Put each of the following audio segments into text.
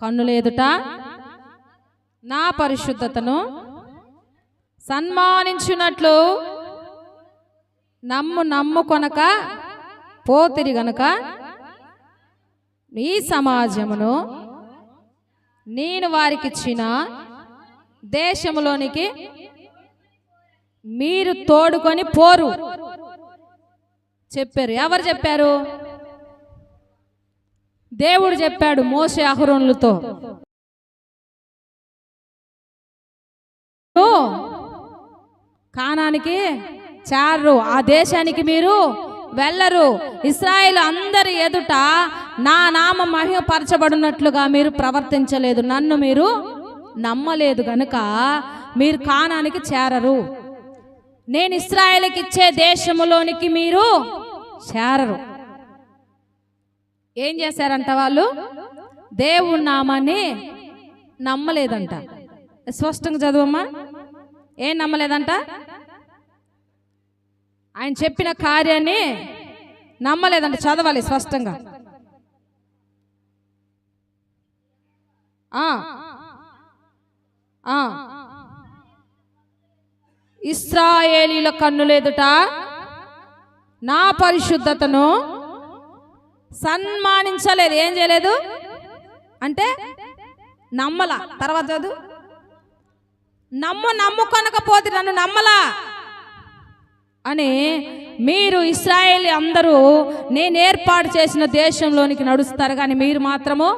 కన్నుల ఎదుట నా పరిశుద్ధతను సన్మానించున్నట్లు నమ్ము నమ్ము కొనక పోతిరి గనుక నీ సమాజమును నేను వారికిచ్చిన దేశంలోనికి మీరు తోడుకొని పోరు. చెప్పారు. ఎవరు చెప్పారు? దేవుడు చెప్పాడు మోసే అహరోన్లతో. కానానికి చారు ఆ దేశానికి మీరు వెళ్ళరు. ఇస్రాయేల్ అందరి ఎదుట నా నామ మహిమపరచబడినట్లుగా మీరు ప్రవర్తించలేదు. నన్ను మీరు నమ్మలేదు గనుక మీరు కానానికి చేరరు. నేను ఇస్రాయేల్కి ఇచ్చే దేశములోనికి మీరు చేరరు. ఏం చేశారంట వాళ్ళు? దేవుడు నామాన్ని నమ్మలేదంట. స్పష్టంగా చదువమ్మా. ఏం నమ్మలేదంట? ఆయన చెప్పిన కార్యాన్ని నమ్మలేదంట చదవాలి స్పష్టంగా. ఆ. కన్ను ఇస్రాయేలీల కన్నులేదుట నా పరిశుద్ధతను సన్మానించలేదు. ఏం చేయలేదు? అంటే నమ్మల. తర్వాత చదువు. నమ్ము నమ్ముకొనకపోతే నన్ను నమ్మలా అని మీరు ఇస్రాయేల్ అందరూ నేను ఏర్పాటు చేసిన దేశంలోనికి నడుస్తారు. కానీ మీరు మాత్రము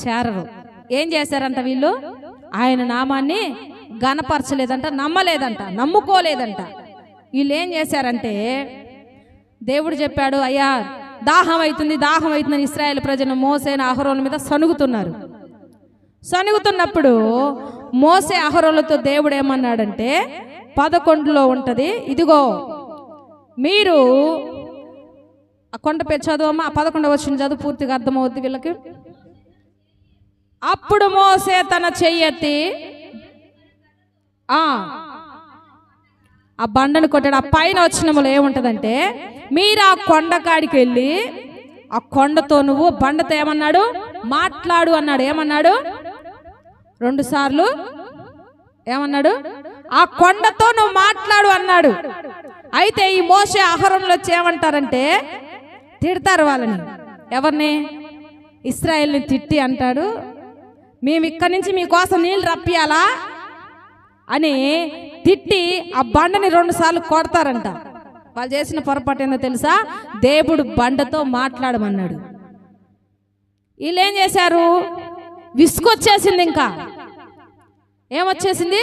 చేరరు. ఏం చేశారంట వీళ్ళు? ఆయన నామాన్ని గనపరచలేదంట నమ్మలేదంట నమ్ముకోలేదంట. వీళ్ళు ఏం చేశారంటే దేవుడు చెప్పాడు అయ్యా దాహం అవుతుంది దాహం అవుతుందని ఇస్రాయేల్ ప్రజలు మోసైన అహరోల మీద సనుగుతున్నారు సనుగుతున్నప్పుడు మోసే అహరోలతో దేవుడు ఏమన్నాడంటే పదకొండులో ఉంటది ఇదిగో మీరు ఆ కొండ పేరు చదువమ్మా ఆ పదకొండవ వచ్చిన చదువు పూర్తిగా అర్థమవుద్ది వీళ్ళకి. అప్పుడు మోసే తన చెయ్యెత్తి ఆ ఆ బండను కొట్టాడు. ఆ పైన వచ్చినములు ఏముంటదంటే మీరు ఆ కొండ కాడికి వెళ్ళి ఆ కొండతో నువ్వు బండతో ఏమన్నాడు? మాట్లాడు అన్నాడు. ఏమన్నాడు? రెండు సార్లు ఏమన్నాడు? ఆ కొండతో నువ్వు మాట్లాడు అన్నాడు. అయితే ఈ మోసే ఆహారంలో ఏమంటారంటే తిడతారు వాళ్ళని. ఎవరిని? ఇస్రాయల్ని తిట్టి అంటాడు. మేము ఇక్కడి నుంచి మీకోసం నీళ్ళు రప్పియాలా? అని తిట్టి ఆ బండని రెండు సార్లు కొడతారంట. వాళ్ళు చేసిన పొరపాటు ఏందో తెలుసా? దేవుడు బండతో మాట్లాడమన్నాడు. వీళ్ళు ఏం చేశారు? విసుకొచ్చేసింది ఇంకా. ఏమొచ్చేసింది?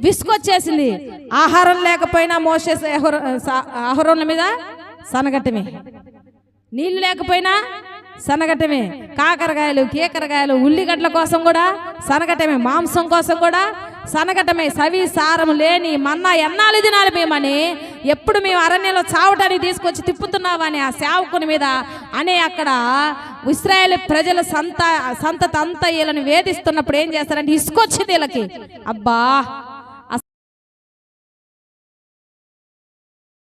విసుకొచ్చేసింది ఆహారం లేకపోయినా మోసే ఆహారం మీద సనగటమే. నీళ్ళు లేకపోయినా సనగటమే. కాకరకాయలు కీకరకాయలు ఉల్లిగడ్డల కోసం కూడా సనగటమే. మాంసం కోసం కూడా సనగటమే సవి సారం లేని మన్నా ఎన్నాళ్ళు తినాలి మేమని? ఎప్పుడు మేము అరణ్యంలో చావటానికి తీసుకొచ్చి తిప్పుతున్నామని ఆ సేవకుని మీద అనే అక్కడ ఇస్రాయేల్ ప్రజల సంత సంతత అంతా వీళ్ళని వేధిస్తున్నప్పుడు ఏం చేస్తారంటే ఇసుకొచ్చింది వీళ్ళకి. అబ్బా!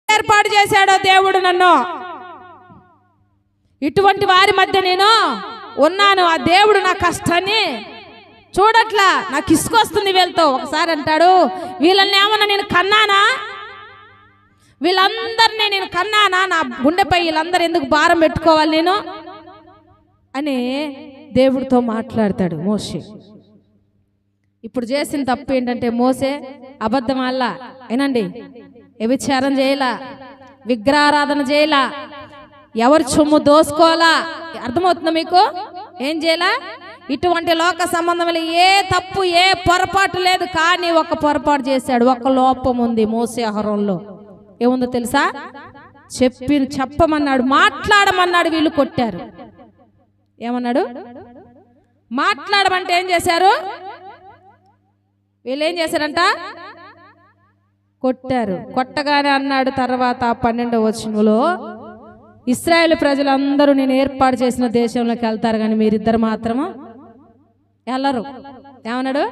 ఏర్పాటు చేశాడో దేవుడు నన్ను. ఇటువంటి వారి మధ్య నేను ఉన్నాను. ఆ దేవుడు నా కష్టాన్ని చూడట్లా నాకు ఇసుకొస్తుంది వీళ్ళతో. ఒకసారి అంటాడు వీళ్ళని ఏమన్నా నేను కన్నానా? వీళ్ళందరినీ నేను కన్నానా? నా గుండెపై వీళ్ళందరూ ఎందుకు భారం పెట్టుకోవాలి నేను? అని దేవుడితో మాట్లాడతాడు మోసే ఇప్పుడు చేసిన తప్పు ఏంటంటే మోసే అబద్ధం వల్ల ఏనండి? వ్యభిచారం చేయలా విగ్రహారాధన చేయలా ఎవరు సొమ్ము దోసుకోవాలా? అర్థమవుతుందా మీకు? ఏం చేయాలా? ఇటువంటి లోక సంబంధం ఏ తప్పు ఏ పొరపాటు లేదు. కానీ ఒక పొరపాటు చేశాడు. ఒక లోపం ఉంది మోసేహారంలో ఏముందో తెలుసా? చెప్పి చెప్పమన్నాడు. మాట్లాడమన్నాడు. వీళ్ళు కొట్టారు. ఏమన్నాడు? మాట్లాడమంటే ఏం చేశారు? వీళ్ళు ఏం చేశారంట? కొట్టారు. కొట్టగానే అన్నాడు తర్వాత పన్నెండవ వచనంలో ఇస్రాయేల్ ప్రజలందరూ నేను ఏర్పాటు చేసిన దేశంలోకి వెళ్తారు కానీ మీరిద్దరు మాత్రము వెళ్ళరు ఏమన్నాడు?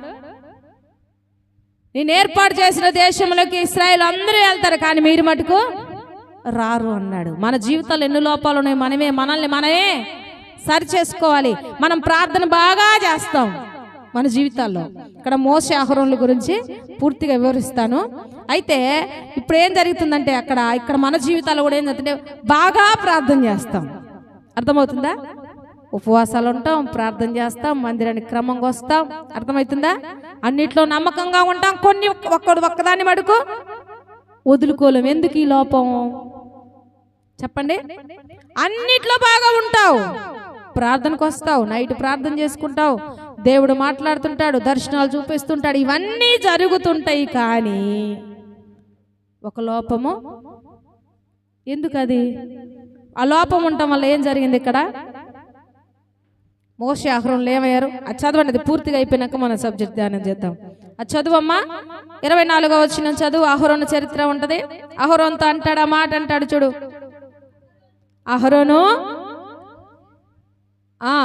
నేను ఏర్పాటు చేసిన దేశంలోకి ఇస్రాయేల్ అందరూ వెళ్తారు కానీ మీరు మటుకు రారు అన్నాడు. మన జీవితాలు ఎన్ని లోపాలు ఉన్నాయి మనమే మనల్ని మనమే సరి చేసుకోవాలి మనం ప్రార్థన బాగా చేస్తాం మన జీవితాల్లో. ఇక్కడ మోస ఆహారంల గురించి పూర్తిగా వివరిస్తాను. అయితే ఇప్పుడు ఏం జరుగుతుందంటే అక్కడ ఇక్కడ మన జీవితాల్లో కూడా ఏం జరుగుతుంటే బాగా ప్రార్థన చేస్తాం. అర్థమవుతుందా? ఉపవాసాలు ఉంటాం ప్రార్థన చేస్తాం మందిరానికి క్రమంగా వస్తాం. అర్థమవుతుందా? అన్నిట్లో నమ్మకంగా ఉంటాం. కొన్ని ఒక్కడు ఒక్కదాన్ని మడుకు. వదులుకోలేం. ఎందుకు ఈ లోపం? చెప్పండి. అన్నిట్లో బాగా ఉంటావు. ప్రార్థనకు వస్తావు. నైట్ ప్రార్థన చేసుకుంటావు. దేవుడు మాట్లాడుతుంటాడు దర్శనాలు చూపిస్తుంటాడు. ఇవన్నీ జరుగుతుంటాయి కానీ ఒక లోపము ఎందుకది? ఆ లోపం ఉండటం వల్ల ఏం జరిగింది ఇక్కడ? మోసే ఆహ్రంలో ఏమయ్యారు? ఆ చదవండి అది పూర్తిగా అయిపోయినాక మన సబ్జెక్ట్ ధ్యానం చేద్దాం. అది చదువమ్మా ఇరవై నాలుగో వచ్చిన చదువు అహరోను చరిత్ర ఉంటది. అహరోన్తో అంటాడు ఆ మాట అంటాడు చూడు. అహరోను ఆ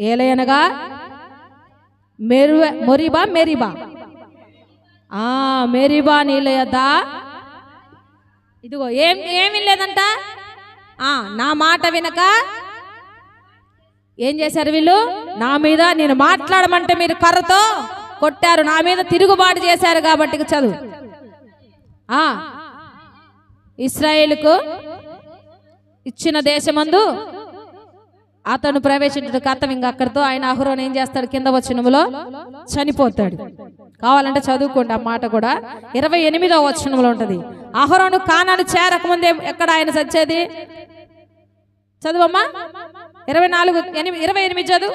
ఏలయనగా మెరు మొరిబా మెరిబా. ఆ మెరిబా నీలయదా ఇదిగో ఏం ఏమీ లేదంట ఆ నా మాట వినక ఏం చేశారు వీళ్ళు? నా మీద నేను మాట్లాడమంటే మీరు కర్రతో కొట్టారు. నా మీద తిరుగుబాటు చేశారు కాబట్టి చదువు. ఇస్రాయేల్కు ఇచ్చిన దేశమందు అతను ప్రవేశించడం కర్తం ఇంక అక్కడితో ఆయన అహరోన్ ఏం చేస్తాడు? కింద వచనములో చనిపోతాడు. కావాలంటే చదువుకోండి ఆ మాట కూడా. ఇరవై ఎనిమిదో వచనంలో ఉంటుంది. అహరోను కానాలు చేరకముందే ఎక్కడ ఆయన చచ్చేది? చదువమ్మా. ఇరవై నాలుగు ఎనిమిది ఇరవై ఎనిమిది చదువు.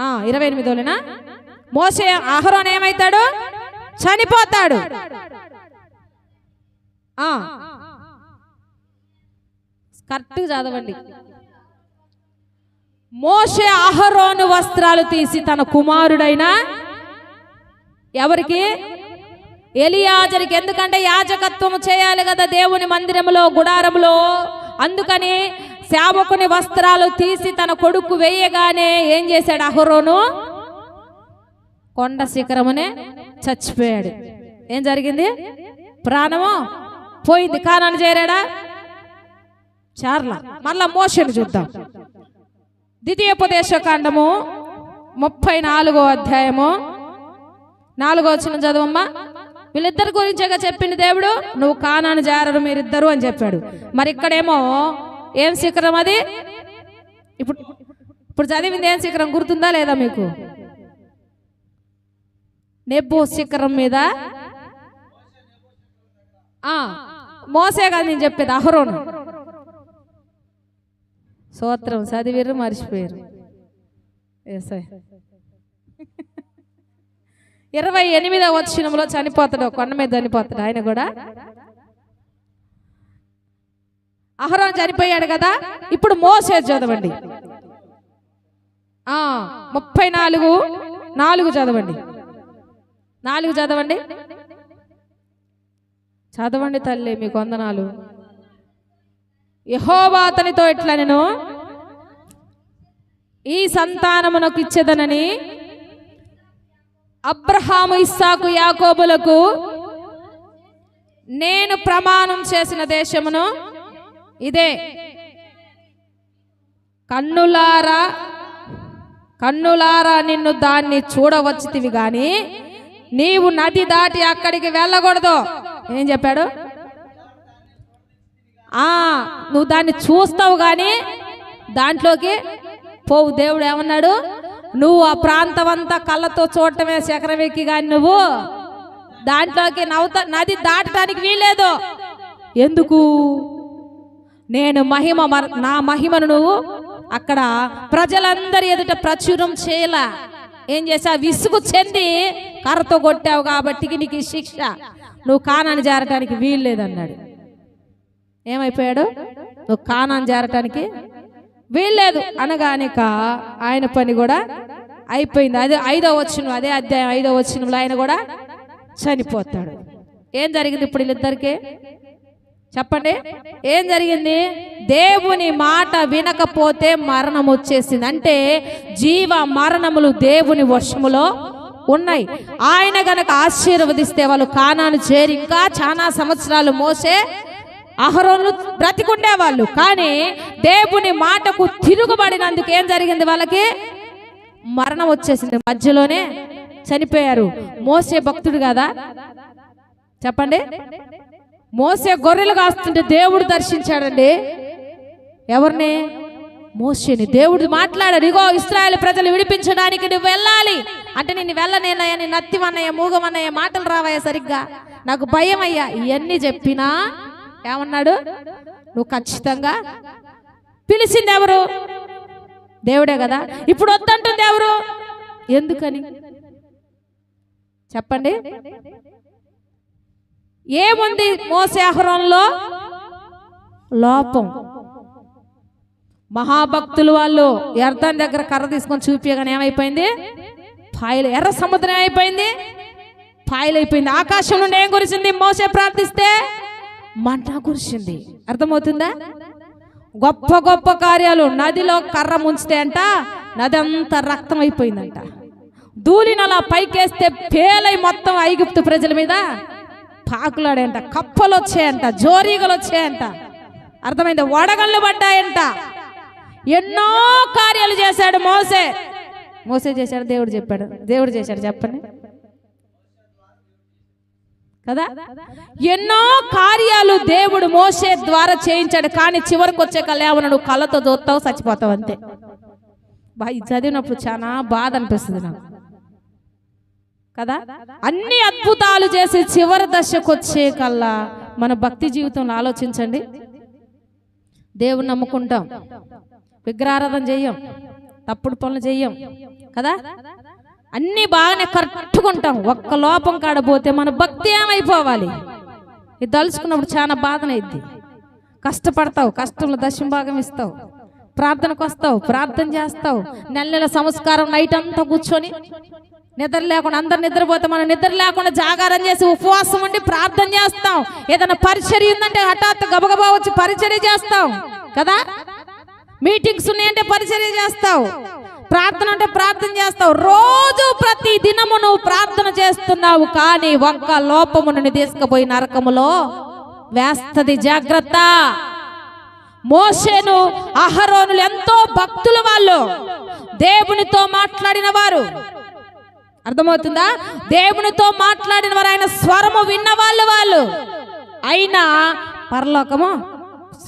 ఆ, ఇరవై ఎనిమిదోలేనా మోసే అహరోన్ ఏమవుతాడు చనిపోతాడు. ఆ. కరెక్ట్గా చదవండి. మోసే ఆహరోను వస్త్రాలు తీసి తన కుమారుడైన ఎవరికి? ఎలియాజరికి ఎందుకంటే యాజకత్వము చేయాలి కదా దేవుని మందిరములో గుడారములో? అందుకని సేవకుని వస్త్రాలు తీసి తన కొడుకు వేయగానే ఏం చేశాడు అహరోను? కొండ శిఖరమునే చచ్చిపోయాడు. ఏం జరిగింది? ప్రాణము పోయింది. కానాన్ని చేరాడా? చార్ల. మళ్ళా మోషన్ చూద్దాం. ద్వితీయోపదేశకాండము ముప్పై నాలుగో అధ్యాయము. నాలుగో వచ్చిన చదువమ్మా. వీళ్ళిద్దరి గురించేగా చెప్పింది దేవుడు? నువ్వు కానాను జారరు మీరిద్దరు అని చెప్పాడు. మరి ఇక్కడేమో ఏం శిఖరం అది? ఇప్పుడు ఇప్పుడు చదివింది ఏం శిఖరం గుర్తుందా లేదా మీకు? నెబ్బో శిఖరం మీద? మోసే కాదు నేను చెప్పేది అహరోను. సూత్రం చదివిర్రు మర్చిపోయారు ఏసై ఇరవై ఎనిమిదవ వచ్చినంలో చనిపోతాడు కొండ మీద చనిపోతాడు ఆయన కూడా. అహరోన్ చనిపోయాడు కదా ఇప్పుడు మోసే చదవండి. ఆ ముప్పై నాలుగు నాలుగు చదవండి. నాలుగు చదవండి. చదవండి తల్లి మీ కొందనాలు యహోవా అతనితో ఇట్లా నేను? ఈ సంతానమునకు ఇచ్చేదనని అబ్రహాము ఇస్సాకు యాకోబులకు నేను ప్రమాణం చేసిన దేశమును ఇదే. కన్నులారా కన్నులారా నిన్ను దాన్ని చూడవచ్చుతివి గాని నీవు నది దాటి అక్కడికి వెళ్ళకూడదు. ఏం చెప్పాడు? ఆ నువ్వు దాన్ని చూస్తావు కానీ దాంట్లోకి పోవు. దేవుడు ఏమన్నాడు? నువ్వు ఆ ప్రాంతం అంతా కళ్ళతో చూడటమే శకరవెక్కి కానీ నువ్వు? దాంట్లోకి నవ్వుత నది దాటడానికి వీలేదు ఎందుకు? నేను మహిమ మర- నా మహిమను నువ్వు అక్కడ ప్రజలందరి ఎదుట ప్రచురం చేయలా. ఏం చేసా విసుగు చెంది కర్రతో కొట్టావు కాబట్టి నీకు ఈ శిక్ష. నువ్వు కానాన్ని జారటానికి వీల్లేదన్నాడు. ఏమైపోయాడు? నువ్వు కానాన్ని జారటానికి వీల్లేదు అనగానిక ఆయన పని కూడా అయిపోయింది. అదే ఐదో వచ్చిన అదే అధ్యాయం ఐదో వచ్చినంలో ఆయన కూడా చనిపోతాడు. ఏం జరిగింది ఇప్పుడు వీళ్ళిద్దరికి? చెప్పండి. ఏం జరిగింది? దేవుని మాట వినకపోతే మరణం వచ్చేసింది. అంటే జీవ మరణములు దేవుని వర్షములో ఉన్నాయి. ఆయన గనక ఆశీర్వదిస్తే వాళ్ళు కానాను చేరి ఇంకా చాలా సంవత్సరాలు మోసే అహరోను బ్రతికుండేవాళ్ళు. కానీ దేవుని మాటకు తిరుగుబడినందుకు ఏం జరిగింది వాళ్ళకి? మరణం వచ్చేసింది. మధ్యలోనే చనిపోయారు. మోసే భక్తుడు కదా? చెప్పండి. మోసే గొర్రెలు కాస్తుంటే దేవుడు దర్శించాడండి. ఎవరిని? మోసేని దేవుడు మాట్లాడాడు ఇగో ఇస్రాయల్ ప్రజలు విడిపించడానికి నువ్వు వెళ్ళాలి. అంటే నేను వెళ్ళనేనయ్యా నేను నత్తివన్నయ్య మూగమన్నయ్య మాటలు రావయ్యా సరిగ్గా. నాకు భయం అయ్యా ఇవన్నీ చెప్పినా ఏమన్నాడు? నువ్వు ఖచ్చితంగా పిలిచింది ఎవరు? దేవుడే కదా. ఇప్పుడు వద్దంటుంది ఎవరు? ఎందుకని? చెప్పండి. ఏముంది మోసేహరంలో లోపం. మహాభక్తులు వాళ్ళు ఎర్దాని దగ్గర కర్ర తీసుకొని చూపించగానే ఏమైపోయింది? పాయలు ఎర్ర సముద్రం ఏమైపోయింది? పాయలైపోయింది. ఆకాశం నుండి ఏం కురిసింది? మోసే ప్రార్థిస్తే మంట కురిసింది. అర్థమవుతుందా? గొప్ప గొప్ప కార్యాలు నదిలో కర్ర ముంచితే అంట నది అంతా రక్తం అయిపోయిందంట ధూళిని అలా పైకేస్తే పేలై మొత్తం ఐగుప్తు ప్రజల మీద పాకులాడంట కప్పలు వచ్చాయంట జోరీగలు వచ్చాయంట అర్థమైంది? వడగళ్ళు పడ్డాయంట. ఎన్నో కార్యాలు చేశాడు మోసే. మోసే చేశాడు దేవుడు చెప్పాడు. దేవుడు చేశాడు చెప్పండి. కదా? ఎన్నో కార్యాలు దేవుడు మోసే ద్వారా చేయించాడు కానీ చివరికి వచ్చే కళ్యాణను కళ్ళతో చూస్తావు చచ్చిపోతావు అంతే. బా ఇది చదివినప్పుడు చాలా బాధ అనిపిస్తుంది నాకు. కదా? అన్ని అద్భుతాలు చేసి చివరి దశకు వచ్చే కల్లా మన భక్తి జీవితంలో ఆలోచించండి. దేవుని నమ్ముకుంటాం. విగ్రహారాధన చెయ్యం తప్పుడు పనులు చెయ్యం కదా? అన్నీ బాగానే కరెక్ట్గా ఒక్క లోపం కాడపోతే మన భక్తి ఏమైపోవాలి? ఇది తలుచుకున్నప్పుడు చాలా బాధనైద్ది. కష్టపడతావు కష్టంలో దశం భాగం ఇస్తావు. ప్రార్థనకు వస్తావు ప్రార్థన చేస్తావు. నెల నెల సంస్కారం నైట్ అంతా కూర్చొని నిద్ర లేకుండా అందరు నిద్రపోతే మనం నిద్ర లేకుండా జాగారం చేసి ఉపవాసం ఉండి ప్రార్థన చేస్తాం. ఏదైనా పరిచర్య ఉందంటే హఠాత్తు గబగబా వచ్చి పరిచర్య చేస్తాం. కదా? మీటింగ్స్ ఉన్నాయంటే పరిచర్య చేస్తావు. ప్రార్థన అంటే ప్రార్థన చేస్తావు. రోజు ప్రతి దినము నువ్వు ప్రార్థన చేస్తున్నావు కానీ ఒక్క లోపమును తీసుకుపోయి నరకములో వేస్తది. జాగ్రత్త. మోసేను అహరోనులు ఎంతో భక్తులు వాళ్ళు. దేవునితో మాట్లాడిన వారు. అర్థమవుతుందా? దేవునితో మాట్లాడిన వారు ఆయన స్వరము విన్న వాళ్ళు వాళ్ళు. అయినా పరలోకము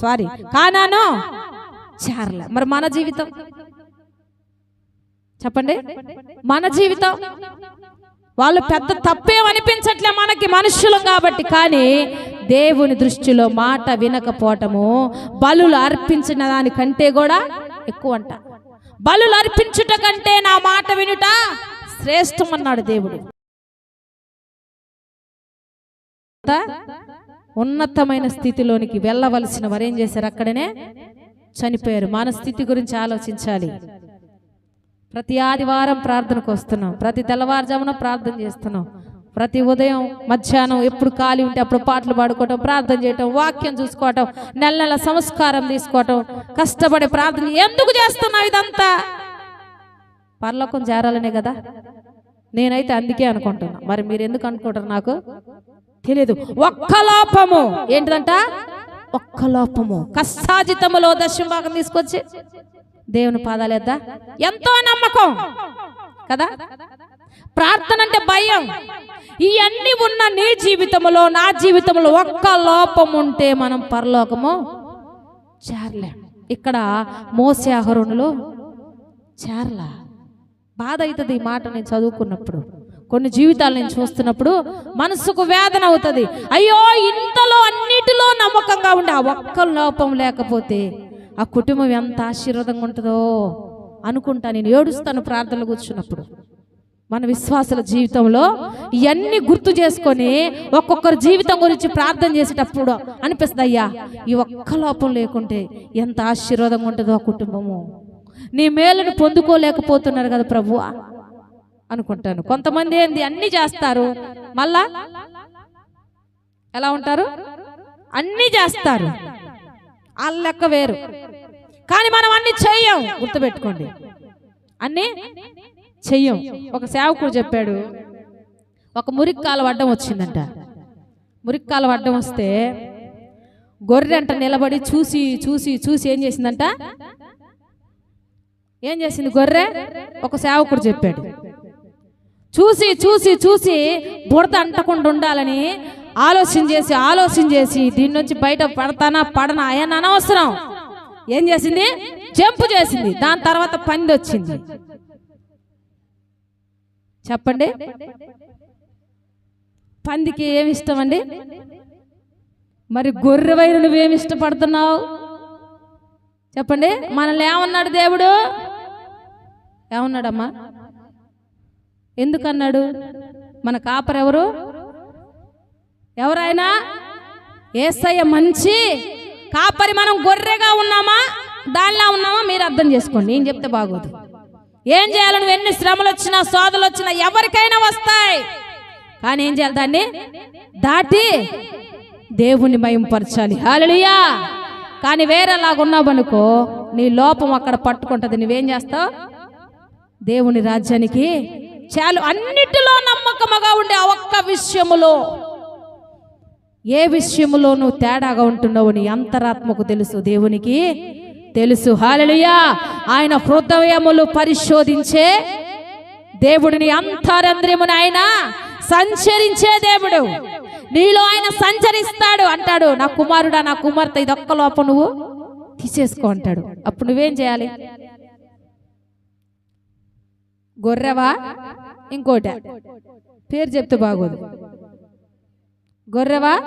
సారీ కానాను చార్ల. మరి మన జీవితం? చెప్పండి. మన జీవితం వాళ్ళు పెద్ద తప్పేం అనిపించట్లే మనకి మనుషులం కాబట్టి. కానీ దేవుని దృష్టిలో మాట వినకపోవటము బలులు అర్పించిన దానికంటే కూడా ఎక్కువ అంట బలులు అర్పించుట కంటే నా మాట వినుట శ్రేష్టమన్నాడు దేవుడు. ఉన్నతమైన స్థితిలోనికి వెళ్ళవలసిన వారు ఏం చేశారు అక్కడనే? చనిపోయారు. మన స్థితి గురించి ఆలోచించాలి. ప్రతి ఆదివారం ప్రార్థనకు వస్తున్నాం. ప్రతి తెల్లవారుజామున ప్రార్థన చేస్తున్నాం. ప్రతి ఉదయం మధ్యాహ్నం ఎప్పుడు ఖాళీ ఉంటే అప్పుడు పాటలు పాడుకోవటం ప్రార్థన చేయటం వాక్యం చూసుకోవటం నెల నెల సంస్కారం తీసుకోవటం కష్టపడి ప్రార్థన ఎందుకు చేస్తున్నావు ఇదంతా? పరలోకం చేరాలనే కదా? నేనైతే అందుకే అనుకుంటున్నా. మరి మీరు ఎందుకు అనుకుంటారు నాకు? తెలియదు ఒక్క లోపము. ఏంటిదంట? ఒక్క లోపము. కష్టాజితములో దశం భాగం తీసుకొచ్చి దేవుని పాదాలేద్దా ఎంతో నమ్మకం. కదా? ప్రార్థన అంటే భయం. ఇవన్నీ ఉన్న నీ జీవితంలో నా జీవితంలో ఒక్క లోపం ఉంటే మనం పరలోకము చేరలేం. ఇక్కడ మోసే అహరుణులు చేరలా. బాధ అవుతుంది ఈ మాట నేను చదువుకున్నప్పుడు. కొన్ని జీవితాలు నేను చూస్తున్నప్పుడు మనసుకు వేదన అవుతుంది. అయ్యో ఇంతలో అన్నిటిలో నమ్మకంగా ఉండే ఆ ఒక్క లోపం లేకపోతే ఆ కుటుంబం ఎంత ఆశీర్వాదంగా ఉంటుందో అనుకుంటా నేను ఏడుస్తాను ప్రార్థనలు కూర్చున్నప్పుడు. మన విశ్వాసుల జీవితంలో ఇవన్నీ గుర్తు చేసుకొని ఒక్కొక్కరి జీవితం గురించి ప్రార్థన చేసేటప్పుడు అనిపిస్తుంది అయ్యా ఈ ఒక్క లోపం లేకుంటే ఎంత ఆశీర్వాదంగా ఉంటుందో ఆ కుటుంబము. నీ మేలును పొందుకోలేకపోతున్నారు కదా ప్రభు అనుకుంటాను. కొంతమంది ఏంది అన్ని చేస్తారు మళ్ళా? ఎలా ఉంటారు? అన్ని చేస్తారు. వాళ్ళ లెక్క వేరు. కానీ మనం అన్ని చెయ్యం. గుర్తుపెట్టుకోండి. అన్ని చెయ్యం. ఒక సేవకుడు చెప్పాడు ఒక మురిక్కాల అడ్డం వచ్చిందంట. మురిక్కాల అడ్డం వస్తే గొర్రె అంట నిలబడి చూసి చూసి చూసి ఏం చేసిందంట? ఏం చేసింది గొర్రె? ఒక సేవకుడు చెప్పాడు. చూసి చూసి చూసి బుడత అంటకుండా ఉండాలని ఆలోచన చేసి ఆలోచన చేసి దీని నుంచి బయట పడతానా పడనా ఆయన అనవసరం. ఏం చేసింది? జంపు చేసింది. దాని తర్వాత పంది వచ్చింది. చెప్పండి. పందికి ఏమి ఇష్టం అండి? మరి గొర్రెవైన నువ్వేమి ఇష్టపడుతున్నావు? చెప్పండి. మనల్ని ఏమన్నాడు దేవుడు? ఏమన్నాడమ్మా? ఎందుకన్నాడు? మన కాపరెవరు? ఎవరు ఎవరైనా? ఏసయ్య మంచి కాపరి మనం గొర్రెగా ఉన్నామా? దానిలా ఉన్నామా? మీరు అర్థం చేసుకోండి. నేను చెప్తే బాగోదు. ఏం చేయాలి? నువ్వు ఎన్ని శ్రమలు వచ్చినా సోదలు వచ్చినా ఎవరికైనా వస్తాయి. కానీ ఏం చేయాలి దాన్ని? దాటి దేవుణ్ణి మయంపరచాలి హాలలియా కానీ వేరేలాగా ఉన్నావనుకో నీ లోపం అక్కడ పట్టుకుంటుంది. నువ్వేం చేస్తావు? దేవుని రాజ్యానికి చాలు. అన్నిటిలో నమ్మకముగా ఉండే ఆ ఒక్క విషయములో ఏ విషయములో నువ్వు తేడాగా ఉంటున్నావు నీ అంతరాత్మకు తెలుసు దేవునికి తెలుసు. హాలలుయా ఆయన హృదయములు పరిశోధించే దేవుడిని అంతరంద్రియమును ఆయన సంచరించే దేవుడు. నీలో ఆయన సంచరిస్తాడు అంటాడు. నా కుమారుడా నా కుమార్తె ఇదొక్క లోపం నువ్వు తీసేసుకో అంటాడు. అప్పుడు నువ్వేం చేయాలి? గొర్రెవా? ఇంకోట. పేరు చెప్తే బాగోదు. గొర్రెవా?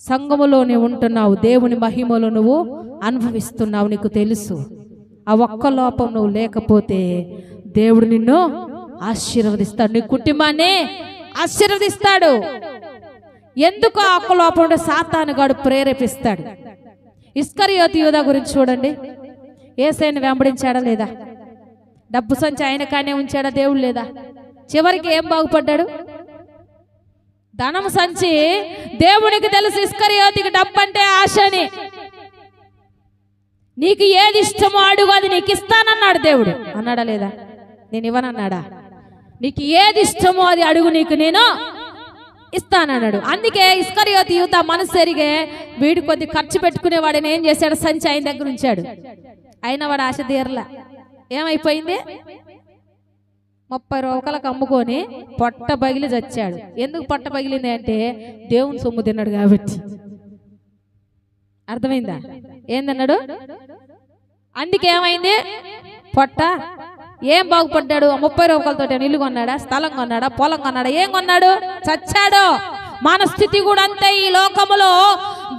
సంఘములోనే ఉంటున్నావు. దేవుని మహిమలో నువ్వు అనుభవిస్తున్నావు. నీకు తెలుసు. ఆ ఒక్క లోపం నువ్వు లేకపోతే దేవుడు నిన్ను ఆశీర్వదిస్తాడు. నీ కుటుంబాన్ని ఆశీర్వదిస్తాడు. ఎందుకు ఆ ఒక్క లోపం ఉంటే సాతానుగాడు ప్రేరేపిస్తాడు? ఇస్కరియోతి యోధ గురించి చూడండి. ఏసైని వెంబడించాడా లేదా? డబ్బు సంచి ఆయన కానే ఉంచాడా? దేవుడు లేదా? చివరికి ఏం బాగుపడ్డాడు? ధనం సంచి దేవునికి తెలుసు ఇస్కరియోతికి డబ్బంటే అంటే ఆశని. నీకు ఏది ఇష్టమో అడుగు అది నీకు ఇస్తానన్నాడు దేవుడు. అన్నాడా లేదా? నేను ఇవ్వనన్నాడా? నీకు ఏది ఇష్టమో అది అడుగు నీకు నేను ఇస్తానన్నాడు. అందుకే ఇస్కరియోతి యువత మనసు ఎరిగే వీడి కొద్ది ఖర్చు పెట్టుకునేవాడిని ఏం చేశాడు? సంచి ఆయన దగ్గర ఉంచాడు. అయిన వాడు ఆశ తీరలా. ఏమైపోయింది? ముప్పై రూపాయలకు అమ్ముకొని పొట్ట పగిలి చచ్చాడు. ఎందుకు పొట్ట పగిలింది అంటే దేవుని సొమ్ము తిన్నాడు కాబట్టి. అర్థమైందా? ఏందన్నాడు? అందుకేమైంది పొట్ట ఏం బాగుపడ్డాడు? ఆ ముప్పై రూపాయలతో ఇల్లు కొన్నాడా? స్థలం కొన్నాడా? పొలం కొన్నాడా? ఏం కొన్నాడు? చచ్చాడు. మన స్థితి కూడా అంతే ఈ లోకములో.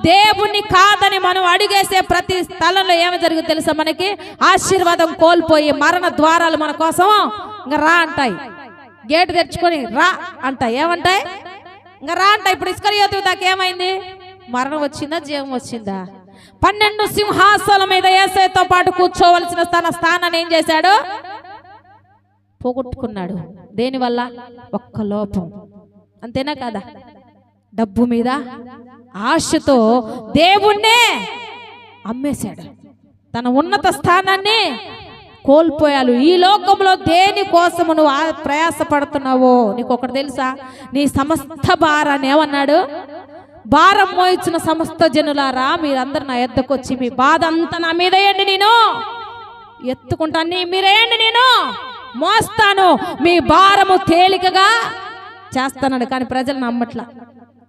దేవుణ్ణి కాదని మనం అడిగేసే ప్రతి స్థలంలో ఏమి జరుగుతుంది తెలుసా మనకి? ఆశీర్వాదం కోల్పోయి మరణ ద్వారాలు మన కోసం ఇంకా రా అంటాయి. గేటు తెరుచుకొని రా అంటాయి. ఏమంటాయి? ఇంకా రా అంటాయి. ఇప్పుడు ఇస్కరియోతు దాకా ఏమైంది? మరణం వచ్చిందా? జీవం వచ్చిందా? పన్నెండు సింహాసనాల మీద ఏసైతో పాటు కూర్చోవలసిన తన స్థానాన్ని ఏం చేశాడు? పోగొట్టుకున్నాడు. దేనివల్ల? ఒక్క లోపం. అంతేనా కదా? డబ్బు మీద? ఆశతో దేవుణ్ణే అమ్మేశాడు. తన ఉన్నత స్థానాన్ని కోల్పోయాలు ఈ లోకంలో దేని కోసము నువ్వు ఆ- ప్రయాసపడుతున్నావో నీకు ఒకటి తెలుసా? నీ సమస్త భారాన్ని ఏమన్నాడు? భారం మోయించిన సమస్త జనులారా మీరందరు నా ఎద్దకు వచ్చి మీ బాధ అంతా నా మీద వేయండి నేను. ఎత్తుకుంటాను మీరేయండి నేను. మోస్తాను. మీ భారము తేలికగా చేస్తానడు కానీ ప్రజలు నమ్మట్లా.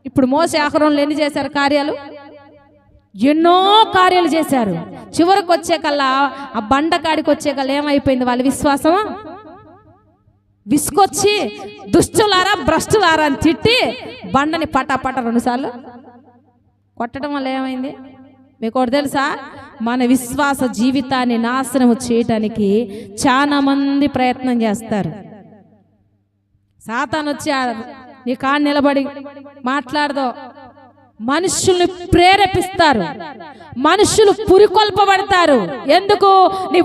ఇప్పుడు మోసే ఆహ్వానంలో ఎన్ని చేశారు కార్యాలు? ఎన్నో కార్యాలు చేశారు. చివరికి వచ్చే కల్లా ఆ బండకాడికి వచ్చే కల్లా ఏమైపోయింది వాళ్ళ విశ్వాసం? విసుకొచ్చి దుష్టులారా భ్రష్టులారా అని తిట్టి బండని పటాపట రెండుసార్లు కొట్టడం వల్ల ఏమైంది? మీకు ఒకటి తెలుసా? మన విశ్వాస జీవితాన్ని నాశనం చేయటానికి చాలా మంది ప్రయత్నం చేస్తారు. సాతాను వచ్చి నీ కాడ నిలబడి మాట్లాడదో. మనుషుల్ని ప్రేరేపిస్తారు. మనుషులు పురికొల్పబడతారు. ఎందుకు? నీ